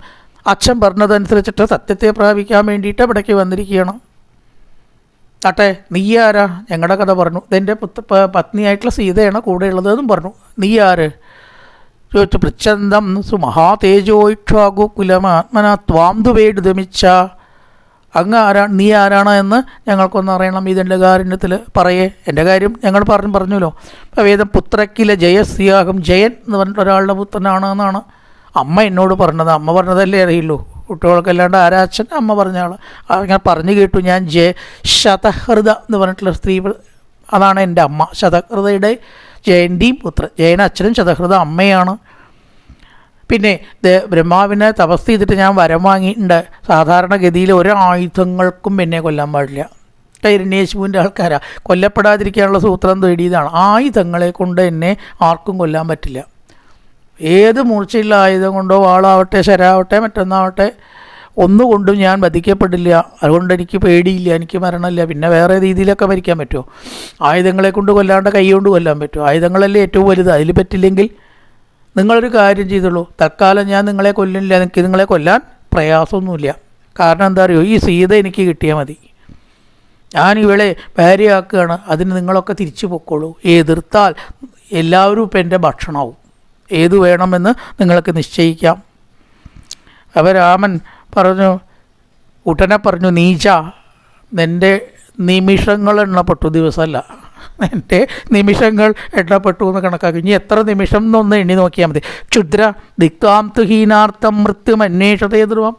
അച്ഛൻ പറഞ്ഞതനുസരിച്ചിട്ട് സത്യത്തെ പ്രാപിക്കാൻ വേണ്ടിയിട്ട് ഇവിടേക്ക് വന്നിരിക്കുകയാണ്. ആട്ടെ നീ ആരാ? ഞങ്ങളുടെ കഥ പറഞ്ഞു. ഇതെന്റെ പുത്ര പത്നിയായിട്ടുള്ള സീതയാണ് കൂടെ ഉള്ളതെന്നും പറഞ്ഞു. നീ ആര്? ചോദിച്ചു പൃച്ഛന്തം സുമഹാതേജോ ഇക്ഷാകു കുലമാത്മന ത്വാം ദുവേടുതമിച്ച അങ്ങ് ആരാണ് നീ ആരാണ് എന്ന് ഞങ്ങൾക്കൊന്ന് അറിയണം. ഇതിന്റെ കാരുണ്യത്തിൽ പറയേ. എന്റെ കാര്യം ഞങ്ങൾ പറഞ്ഞു പറഞ്ഞല്ലോ അപ്പോൾ വേദം പുത്രക്കില ജയസ്യാഹം ജയൻ എന്ന് പറഞ്ഞിട്ട് ഒരാളുടെ പുത്രനാണ് എന്നാണ് അമ്മ എന്നോട് പറഞ്ഞത്. അമ്മ പറഞ്ഞതല്ലേ അറിയുള്ളൂ. കുട്ടികൾക്കല്ലാണ്ട് ആരാച്ചൻ അമ്മ പറഞ്ഞ ആൾ ഞാൻ പറഞ്ഞു കേട്ടു ഞാൻ ജയ. ശതഹൃദ എന്ന് പറഞ്ഞിട്ടുള്ള സ്ത്രീ അതാണ് എന്റെ അമ്മ. ശതഹൃദയുടെ ജയന്തിയും പുത്രൻ ജയൻ അച്ഛനും ശതഹൃദ അമ്മയാണ്. പിന്നെ ബ്രഹ്മാവിനെ തപസ് ചെയ്തിട്ട് ഞാൻ വരം വാങ്ങിയിട്ടുണ്ട്. സാധാരണഗതിയിൽ ഒരു ആയുധങ്ങൾക്കും എന്നെ കൊല്ലാൻ പാടില്ല. കൈരണ്യേശുവിന്റെ ആൾക്കാരാ. കൊല്ലപ്പെടാതിരിക്കാനുള്ള സൂത്രം തേടിയതാണ്. ആയുധങ്ങളെ കൊണ്ട് എന്നെ ആർക്കും കൊല്ലാൻ പറ്റില്ല. ഏത് മൂർച്ചയുള്ള ആയുധം കൊണ്ടോ വാളാവട്ടെ ശരാവട്ടെ മറ്റൊന്നാവട്ടെ ഒന്നുകൊണ്ടും ഞാൻ വധിക്കപ്പെടില്ല. അതുകൊണ്ട് എനിക്ക് പേടിയില്ല എനിക്ക് മരണമില്ല. പിന്നെ വേറെ രീതിയിലൊക്കെ മരിക്കാൻ പറ്റുമോ? ആയുധങ്ങളെ കൊണ്ട് കൊല്ലാണ്ട് കൈ കൊണ്ട് കൊല്ലാൻ പറ്റുമോ? ആയുധങ്ങളല്ലേ ഏറ്റവും വലുത്. അതിൽ പറ്റില്ലെങ്കിൽ നിങ്ങളൊരു കാര്യം ചെയ്തുള്ളൂ തൽക്കാലം ഞാൻ നിങ്ങളെ കൊല്ലില്ല എനിക്ക് നിങ്ങളെ കൊല്ലാൻ പ്രയാസമൊന്നുമില്ല. കാരണം എന്താ അറിയോ? ഈ സീത എനിക്ക് കിട്ടിയാൽ മതി. ഞാൻ ഇവളെ ഭാര്യയാക്കുകയാണ്. അതിന് നിങ്ങളൊക്കെ തിരിച്ചു പൊക്കോളൂ. എതിർത്താൽ എല്ലാവരും ഇപ്പം എന്റെ ഭക്ഷണമാവും. ഏത് വേണമെന്ന് നിങ്ങൾക്ക് നിശ്ചയിക്കാം. അപ്പോൾ രാമൻ പറഞ്ഞു ഉടനെ പറഞ്ഞു നീച്ച നിന്റെ നിമിഷങ്ങൾ എണ്ണപ്പെട്ടു ദിവസമല്ല. എന്റെ നിമിഷങ്ങൾ എണ്ണപ്പെട്ടു എന്ന് കണക്കാക്കി. ഇനി എത്ര നിമിഷം എന്നൊന്ന് എണ്ണി നോക്കിയാൽ മതി. ക്ഷുദ്ര ദിക്താംതുഹീനാർത്ഥം മൃത്യും അന്വേഷതയെ ധ്രുവം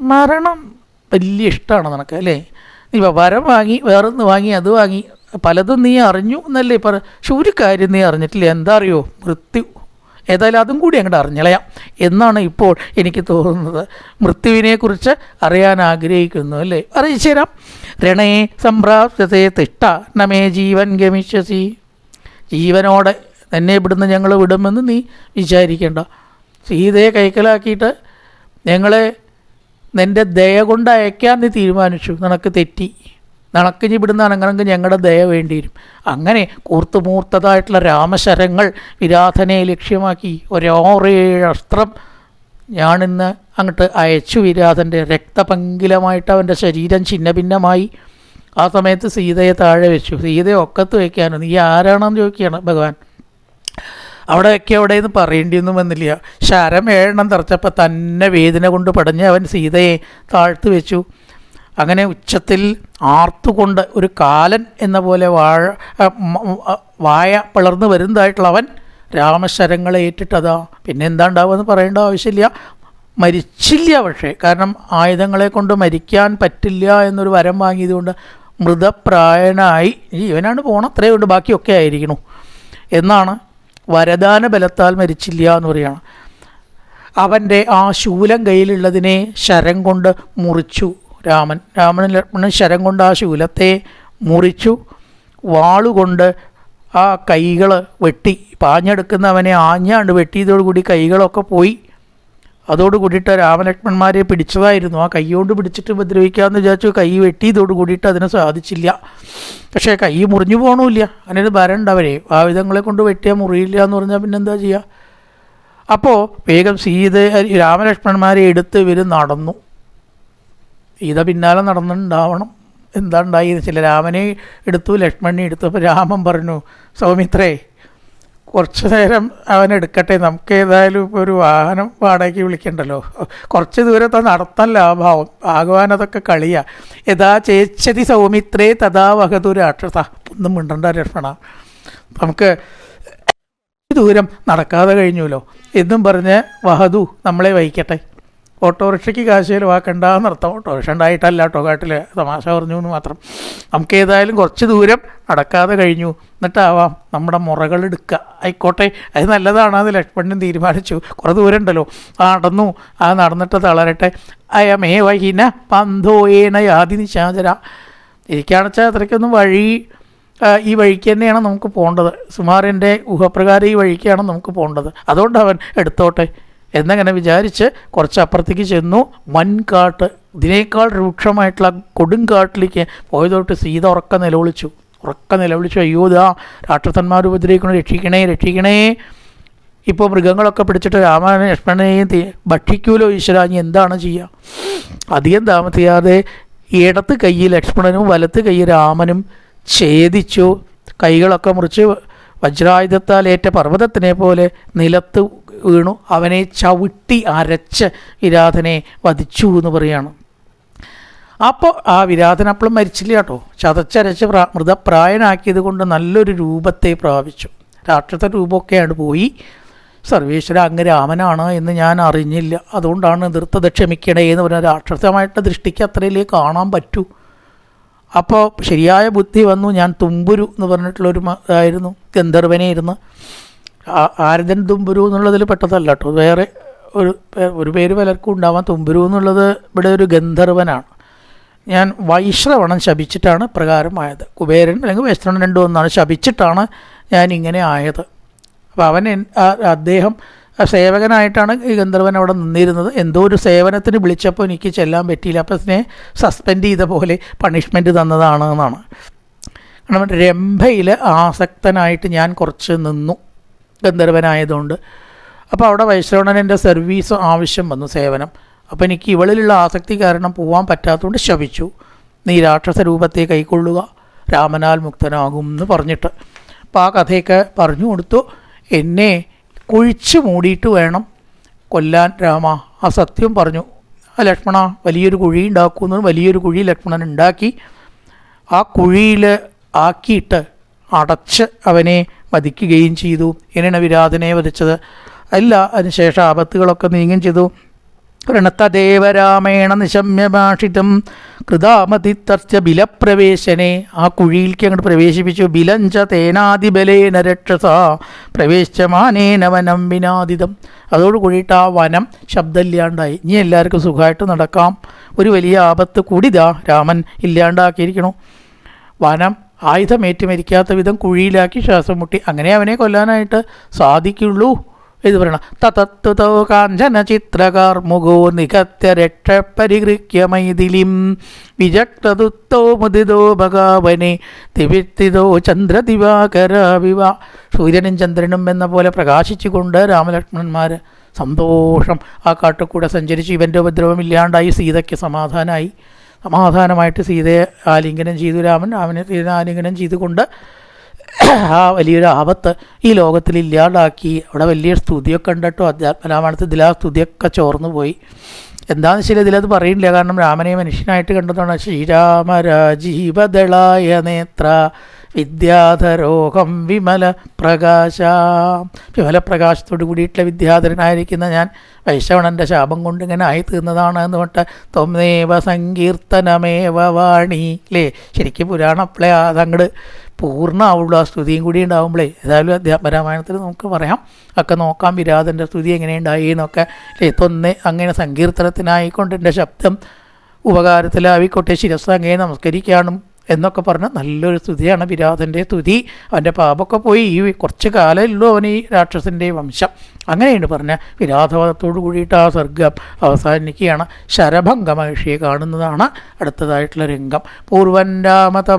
മരണം. വലിയ ഇഷ്ടമാണ് നിനക്ക് അല്ലേ? നീ വരം വാങ്ങി വേറൊന്ന് വാങ്ങി അത് വാങ്ങി. പലതും നീ അറിഞ്ഞു എന്നല്ലേ പറ പക്ഷെ ഒരു കാര്യം നീ അറിഞ്ഞിട്ടില്ല. എന്താ അറിയോ? മൃത്യു ഏതായാലും അതും കൂടി അങ്ങോട്ട് അറിഞ്ഞളയാം. എന്നാണ് ഇപ്പോൾ എനിക്ക് തോന്നുന്നത്. മൃത്യുവിനെക്കുറിച്ച് അറിയാൻ ആഗ്രഹിക്കുന്നു അല്ലേ? അറിയിച്ചു തരാം. രണയെ സംപ്രാപ്തത്തെ തിട്ട നമേ ജീവൻ ഗമിഷ്യസി. ജീവനോടെ എന്നെ ഇവിടുന്ന് ഞങ്ങൾ വിടുമെന്ന് നീ വിചാരിക്കേണ്ട. സീതയെ കൈക്കലാക്കിയിട്ട് ഞങ്ങളെ നിന്റെ ദയ കൊണ്ട് അയക്കാൻ നീ തീരുമാനിച്ചു. നിനക്ക് തെറ്റി. നിനക്ക് വിടുന്ന അനങ്ങണമെങ്കിൽ ഞങ്ങളുടെ ദയ വേണ്ടി വരും. അങ്ങനെ കൂർത്തുമൂർത്തതായിട്ടുള്ള രാമശരങ്ങൾ വിരാധനെ ലക്ഷ്യമാക്കി ഒരോറേഴ് അസ്ത്രം ഞാനിന്ന് അങ്ങോട്ട് അയച്ചു. വിരാധന്റെ രക്തപങ്കിലമായിട്ട് അവന്റെ ശരീരം ഛിന്ന ഭിന്നമായി ആ സമയത്ത് സീതയെ താഴെ വെച്ചു. സീതയെ ഒക്കത്ത് വയ്ക്കാനോ നീ ആരാണെന്ന് ചോദിക്കുകയാണ് ഭഗവാൻ? അവിടെ നിന്ന് പറയേണ്ടിയൊന്നും വന്നില്ല. ശരം ഏഴെണ്ണം തറച്ചപ്പോൾ തന്നെ വേദന കൊണ്ട് പടഞ്ഞ് അവൻ സീതയെ താഴ്ത്തു വെച്ചു. അങ്ങനെ ഉച്ചത്തിൽ ആർത്തുകൊണ്ട് ഒരു കാലൻ എന്ന പോലെ വാഴ വായ പിളർന്നു വരുന്നതായിട്ടുള്ളവൻ രാമശരങ്ങളെ ഏറ്റിട്ടതാ. പിന്നെ എന്താ ഉണ്ടാവുമെന്ന് പറയേണ്ട ആവശ്യമില്ല. മരിച്ചില്ല പക്ഷേ. കാരണം ആയുധങ്ങളെ കൊണ്ട് മരിക്കാൻ പറ്റില്ല എന്നൊരു വരം വാങ്ങിയതുകൊണ്ട് മൃതപ്രായനായി ജീവനാണ് പോകണം അത്രയേ ഉണ്ട് ബാക്കിയൊക്കെ ആയിരിക്കണു. എന്നാണ് വരദാന ബലത്താൽ മരിച്ചില്ല എന്ന് പറയുകയാണ് അവന്റെ ആ ശൂലം കയ്യിലുള്ളതിനെ ശരം കൊണ്ട് മുറിച്ചു. രാമൻ. രാമൻ ലക്ഷ്മണൻ ശരം കൊണ്ട് ആ ശൂലത്തെ മുറിച്ചു. വാളുകൊണ്ട് ആ കൈകൾ വെട്ടി. പാഞ്ഞെടുക്കുന്നവനെ ആഞ്ഞാണ്ട് വെട്ടിയതോടുകൂടി കൈകളൊക്കെ പോയി. അതോടുകൂടിയിട്ട് രാമലക്ഷ്മണന്മാരെ പിടിച്ചതായിരുന്നു. ആ കൈ കൊണ്ട് പിടിച്ചിട്ട് ഉപദ്രവിക്കാമെന്ന് വിചാരിച്ചു കൈ വെട്ടിയതോട് കൂടിയിട്ട് അതിന് സാധിച്ചില്ല. പക്ഷേ കൈ മുറിഞ്ഞു പോകണമില്ല ഭരണ്ട് അവരെ. വിധങ്ങളെ കൊണ്ട് വെട്ടിയാൽ മുറിയില്ല എന്ന് പറഞ്ഞാൽ പിന്നെന്താ ചെയ്യുക അപ്പോൾ വേഗം സീത രാമലക്ഷ്മണന്മാരെ എടുത്ത് ഇവർ നടന്നു. സീത പിന്നാലെ നടന്നിട്ടുണ്ടാവണം എന്താ ഉണ്ടായത് ചില രാമനെ എടുത്തു ലക്ഷ്മണനെ എടുത്തു. അപ്പോൾ രാമൻ പറഞ്ഞു സൗമിത്രേ കുറച്ച് നേരം അവൻ എടുക്കട്ടെ. നമുക്ക് ഏതായാലും ഇപ്പോൾ ഒരു വാഹനം വാടകയ്ക്ക് വിളിക്കണ്ടല്ലോ. കുറച്ച് ദൂരത്തെ നടത്താൻ ലാഭാവും. ഭഗവാൻ അതൊക്കെ കളിയാ. യഥാ ചേച്ചതി സൗമിത്രേ തഥാ വഹതു രാക്ഷസ. ഒന്നും മിണ്ടണ്ട ലക്ഷ്മണ. നമുക്ക് ദൂരം നടക്കാതെ കഴിഞ്ഞുല്ലോ. എന്നും പറഞ്ഞ് വഹദു നമ്മളെ വഹിക്കട്ടെ. ഓട്ടോറിക്ഷയ്ക്ക് കാശ് ചിലവാക്കണ്ട എന്നർത്ഥം ഓട്ടോറിക്ഷ ഉണ്ടായിട്ടല്ല കേട്ടോ കാട്ടിൽ തമാശ പറഞ്ഞു എന്ന് മാത്രം. നമുക്ക് ഏതായാലും കുറച്ച് ദൂരം നടക്കാതെ കഴിഞ്ഞു. എന്നിട്ടാവാം നമ്മുടെ മുറകൾ എടുക്കുക ആയിക്കോട്ടെ അത് നല്ലതാണ് അത് ലക്ഷ്മണൻ തീരുമാനിച്ചു. കുറേ ദൂരം ഉണ്ടല്ലോ. ആ നടന്നു. ആ നടന്നിട്ട് തളരട്ടെ. അയമേ വഹിന പന്തോയേന യാതി നിശാചര. ഇരിക്കുകയാണെച്ചാൽ അത്രയ്ക്കൊന്നും വഴി ഈ വഴിക്ക് തന്നെയാണ് നമുക്ക് പോകേണ്ടത് സുമാറിന്റെ ഊഹപ്രകാരം ഈ വഴിക്കാണ് നമുക്ക് പോകേണ്ടത് അതുകൊണ്ട് അവൻ എടുത്തോട്ടെ. എന്നങ്ങനെ വിചാരിച്ച് കുറച്ച് അപ്പുറത്തേക്ക് ചെന്നു. വൻകാട്ട് ഇതിനേക്കാൾ രൂക്ഷമായിട്ടുള്ള കൊടുങ്കാട്ടിലേക്ക് പോയതോട്ട് സീത ഉറക്ക നിലവിളിച്ചു. ഉറക്ക നിലവിളിച്ചു. അയ്യോ ദാ രാക്ഷസന്മാർ ഉപദ്രവിക്കണം രക്ഷിക്കണേ രക്ഷിക്കണേ. ഇപ്പോൾ മൃഗങ്ങളൊക്കെ പിടിച്ചിട്ട് രാമനെ ലക്ഷ്മണനെയും ഭക്ഷിക്കൂലോ ഈശ്വരാജി എന്താണ് ചെയ്യുക അധികം താമസിയാതെ ഇടത്ത് കൈ ലക്ഷ്മണനും വലത്ത് കൈ രാമനും ഛേദിച്ചു. കൈകളൊക്കെ മുറിച്ച് വജ്രായുധത്താൽ ഏറ്റ പർവതത്തിനെ പോലെ നിലത്ത് വീണു. അവനെ ചവിട്ടി അരച്ച് വിരാധനെ വധിച്ചു എന്ന് പറയാണ്. അപ്പോൾ ആ വിരാധൻ അപ്പോഴും മരിച്ചില്ല കേട്ടോ. ചതച്ചരച്ച് പ്രാ മൃതപ്രായനാക്കിയത് കൊണ്ട് നല്ലൊരു രൂപത്തെ പ്രാപിച്ചു. രാക്ഷസ രൂപമൊക്കെയാണ് പോയി. സർവേശ്വര അങ്ങ് രാമനാണ് എന്ന് ഞാൻ അറിഞ്ഞില്ല. അതുകൊണ്ടാണ് എതിർത്തത് ക്ഷമിക്കണേ എന്ന് പറഞ്ഞാൽ രാക്ഷസമായിട്ട് ദൃഷ്ടിക്ക് അത്രയിലേ കാണാൻ പറ്റൂ. അപ്പോൾ ശരിയായ ബുദ്ധി വന്നു. ഞാൻ തുമ്പുരു എന്ന് പറഞ്ഞിട്ടുള്ളൊരു ആയിരുന്നു ഇതായിരുന്നു ഇരുന്ന് ആരതൻ തുമ്പുരു എന്നുള്ളതിൽ പെട്ടതല്ല കേട്ടോ. വേറെ ഒരു ഒരു പേര് പലർക്കും ഉണ്ടാവാം. തുമ്പുരു എന്നുള്ളത് ഇവിടെ ഒരു ഗന്ധർവനാണ്. ഞാൻ വൈശ്രവണം ശപിച്ചിട്ടാണ് പ്രകാരമായത് കുബേരൻ അല്ലെങ്കിൽ വൈശ്രവണൻ രണ്ടു ഒന്നാണ്. ശപിച്ചിട്ടാണ് ഞാൻ ഇങ്ങനെ ആയത്. അപ്പോൾ അവൻ അദ്ദേഹം സേവകനായിട്ടാണ് ഈ ഗന്ധർവൻ അവിടെ നിന്നിരുന്നത്. എന്തോ ഒരു സേവനത്തിന് വിളിച്ചപ്പോൾ എനിക്ക് ചെല്ലാൻ പറ്റിയില്ല. അപ്പോൾ അതിനെ സസ്പെൻഡ് ചെയ്ത പോലെ പണിഷ്മെന്റ് തന്നതാണ് എന്നാണ് കാരണം രംഭയിൽ ആസക്തനായിട്ട് ഞാൻ കുറച്ച് നിന്നു. ഗന്ധർവനായതുകൊണ്ട്. അപ്പോൾ അവിടെ വൈശ്രവണനെന്റെ സർവീസ് ആവശ്യം വന്നു സേവനം. അപ്പോൾ എനിക്ക് ഇവളിലുള്ള ആസക്തി കാരണം പോകാൻ പറ്റാത്തതുകൊണ്ട് ശപിച്ചു. നീ രാക്ഷസ രൂപത്തെ കൈക്കൊള്ളുക രാമനാൽ മുക്തനാകും എന്ന് പറഞ്ഞിട്ട്. അപ്പോൾ ആ കഥയൊക്കെ പറഞ്ഞു കൊടുത്തു. എന്നെ കുഴിച്ചു മൂടിയിട്ട് വേണം കൊല്ലാൻ രാമ. ആ സത്യം പറഞ്ഞു. ആ ലക്ഷ്മണ വലിയൊരു കുഴി ഉണ്ടാക്കുന്നു വലിയൊരു കുഴി ലക്ഷ്മണൻ ഉണ്ടാക്കി. ആ കുഴിയിൽ ആക്കിയിട്ട് അടച്ച് അവനെ വധിക്കുകയും ചെയ്തു. ഇങ്ങനെയാണ് വിരാധനെ വധിച്ചത്. അല്ല അതിനുശേഷം ആപത്തുകളൊക്കെ നീങ്ങുകയും ചെയ്തു. പ്രണത്തദേവരാമേണ നിശമ്യഭാഷിതം കൃതാമതിത്തർച്ച ബിലപ്രവേശനെ. ആ കുഴിയിലേക്ക് അങ്ങോട്ട് പ്രവേശിപ്പിച്ചു. ബിലഞ്ച തേനാതിബലേന രക്ഷസ പ്രവേശമാനേന വനം വിനാദിതം അതോടുകൂടിയിട്ട് ആ വനം ശബ്ദമില്ലാണ്ടായി. ഇനി എല്ലാവർക്കും സുഖമായിട്ട് നടക്കാം. ഒരു വലിയ ആപത്ത് കൂടിതാ രാമൻ ഇല്ലാണ്ടാക്കിയിരിക്കണു. വനം ആയുധമേറ്റ് മരിക്കാത്ത വിധം കുഴിയിലാക്കി ശ്വാസം മുട്ടി അങ്ങനെ അവനെ കൊല്ലാനായിട്ട് സാധിക്കുള്ളൂ ഇത് പറയണം. തതത്വതോ കാഞ്ചന ചിത്രകാർ മുഖോ നികത്യ രക്ഷപരിഗൃഹ്യ മൈഥിലിം വിജക്തതുത്തോ മുദിതോ ഭഗാവനെ ദിവിത്തിതോ ചന്ദ്രദിവാകര വിവ. സൂര്യനും ചന്ദ്രനും എന്ന പോലെ പ്രകാശിച്ചുകൊണ്ട് രാമലക്ഷ്മണന്മാർ സന്തോഷം. ആ കാട്ടുകൂടെ സഞ്ചരിച്ച്. ഇവന്റെ ഉപദ്രവം ഇല്ലാണ്ടായി സീതയ്ക്ക് സമാധാനമായി സമാധാനമായിട്ട് സീതയെ ആലിംഗനം ചെയ്തു. രാമൻ രാമനെ സീത ആലിംഗനം ചെയ്തുകൊണ്ട് ആ വലിയൊരു ആപത്ത് ഈ ലോകത്തിൽ ഇല്ലാണ്ടാക്കി അവിടെ വലിയ സ്തുതിയൊക്കെ ഉണ്ടട്ടോ അധ്യാത്മരാമായണത്തിൽ ആ സ്തുതിയൊക്കെ ചോർന്നു പോയി. എന്താണെന്ന് വെച്ചാൽ ഇതിലത് പറയില്ല. കാരണം രാമനെ മനുഷ്യനായിട്ട് കണ്ടതാണ്. ശ്രീരാമ രാജീവദളായ നേത്ര വിദ്യാധരോഹം വിമല പ്രകാശ. വിമല പ്രകാശത്തോടു കൂടിയിട്ടുള്ള വിദ്യാധരനായിരിക്കുന്ന ഞാൻ വൈശവണന്റെ ശാപം കൊണ്ട് ഇങ്ങനെ ആയി തീർന്നതാണ് എന്ന് പറഞ്ഞിട്ട് തൊന്നേവ സങ്കീർത്തനമേവ വാണി അല്ലേ ശരിക്കും പുരാണം അപ്പളേ അതങ്ങട് പൂർണമാവുള്ളൂ ആ സ്തുതിയും കൂടി ഉണ്ടാവുമ്പോഴേ ഏതായാലും അധ്യാപരാമായണത്തിൽ നമുക്ക് പറയാം. ഒക്കെ നോക്കാം വിരാതന്റെ സ്തുതി എങ്ങനെയുണ്ടായി എന്നൊക്കെ അല്ലേ തൊന്ന് അങ്ങനെ സങ്കീർത്തനത്തിനായിക്കൊണ്ട് എന്റെ ശബ്ദം ഉപകാരത്തിലാവിക്കോട്ടെ. ശിരസ് അങ്ങനെ നമസ്കരിക്കാനും എന്നൊക്കെ പറഞ്ഞാൽ നല്ലൊരു സ്തുതിയാണ് വിരാതന്റെ സ്തുതി. അവന്റെ പാപമൊക്കെ പോയി. ഈ കുറച്ച് കാലമല്ലോ അവൻ ഈ രാക്ഷസന്റെ വംശം. അങ്ങനെയാണ് പറഞ്ഞ വിരാധവാദത്തോടു കൂടിയിട്ട് ആ സർഗം അവസാനിക്കുകയാണ്. ശരഭംഗ മഹർഷിയെ കാണുന്നതാണ് അടുത്തതായിട്ടുള്ള രംഗം. പൂർവൻ മത്താ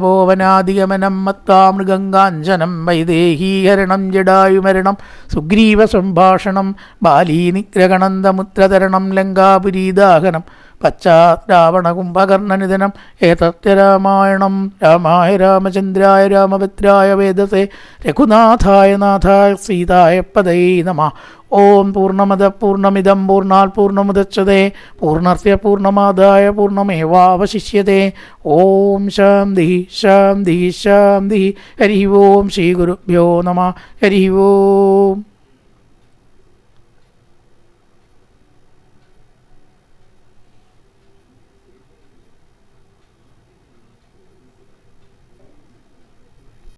മത്താമൃഗങ്കാഞ്ചനം വൈദേഹീഹരണം ജഡായുമരണം സുഗ്രീവ സംഭാഷണം ബാലീനിഗ്രഹണന്തമുദ്രതരണം ലങ്കാപുരീദാഹനം പശ്ചാരാവണ കുംഭകർണനിധനം ഏതത്യ രാമായണം രാമായ രാമചന്ദ്രായ രാമഭദ്രായ വേദസേ. രഘുനാഥായ നാഥായ സീതായ പദൈ നമ. ഓം പൂർണമത പൂർണമിതം പൂർണാൽ പൂർണമുദച്ഛതേ പൂർണസ്യ പൂർണമാദായ പൂർണമേവാവശിഷ്യത്തെ ഓം ശാന്തി ശാന്തി ശാന്തി. ഹരി ഓം ശ്രീ ഗുരുഭ്യോ നമ. ഹരി ഓം.